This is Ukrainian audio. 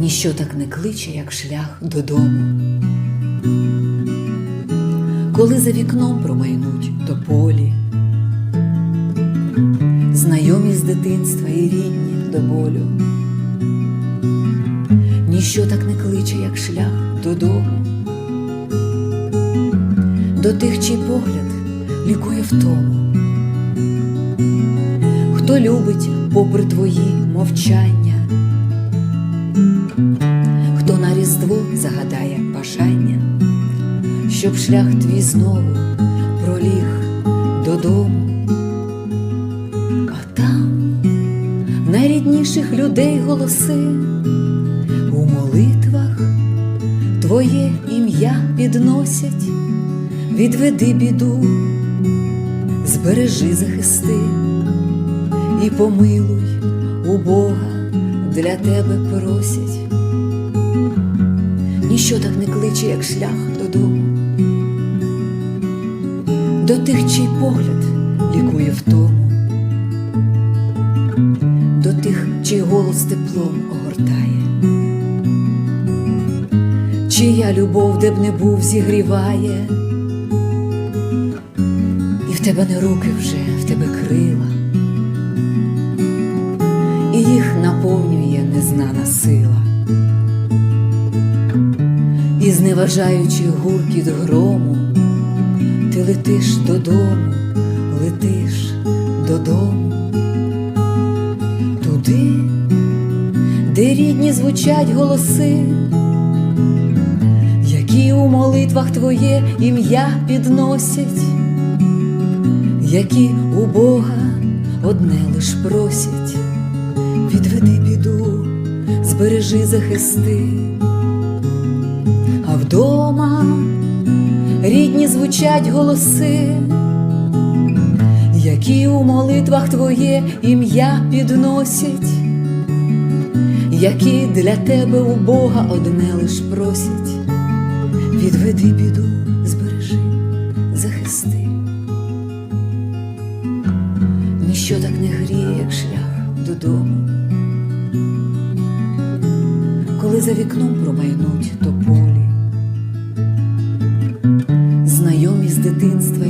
ніщо так не кличе, як шлях додому. Коли за вікном промайнуть до полі, знайомі з дитинства і рідні до болю, ніщо так не кличе, як шлях додому, до тих, чий погляд лікує втому, хто любить попри твої мовчання, загадає бажання, щоб шлях твій знову проліг додому, а там найрідніших людей голоси у молитвах твоє ім'я підносять, відведи біду, збережи захисти і помилуй у Бога для тебе просять. Ніщо так не кличе, як шлях додому, до тих, чий погляд лікує втому, до тих, чий голос теплом огортає, чия любов, де б не був, зігріває, і в тебе не руки вже, в тебе крила, і їх наповнює незнана сила. І зневажаючи гуркіт грому, ти летиш додому, летиш додому, туди, де рідні звучать голоси, які у молитвах твоє ім'я підносять, які у Бога одне лиш просять, відведи біду, збережи захисти звучать голоси, які у молитвах твоє ім'я підносять, які для тебе у Бога одне лиш просять, відведи біду, збережи, захисти. Ніщо так не гріє, як шлях додому коли за вікном промайнуть тополі, detinstva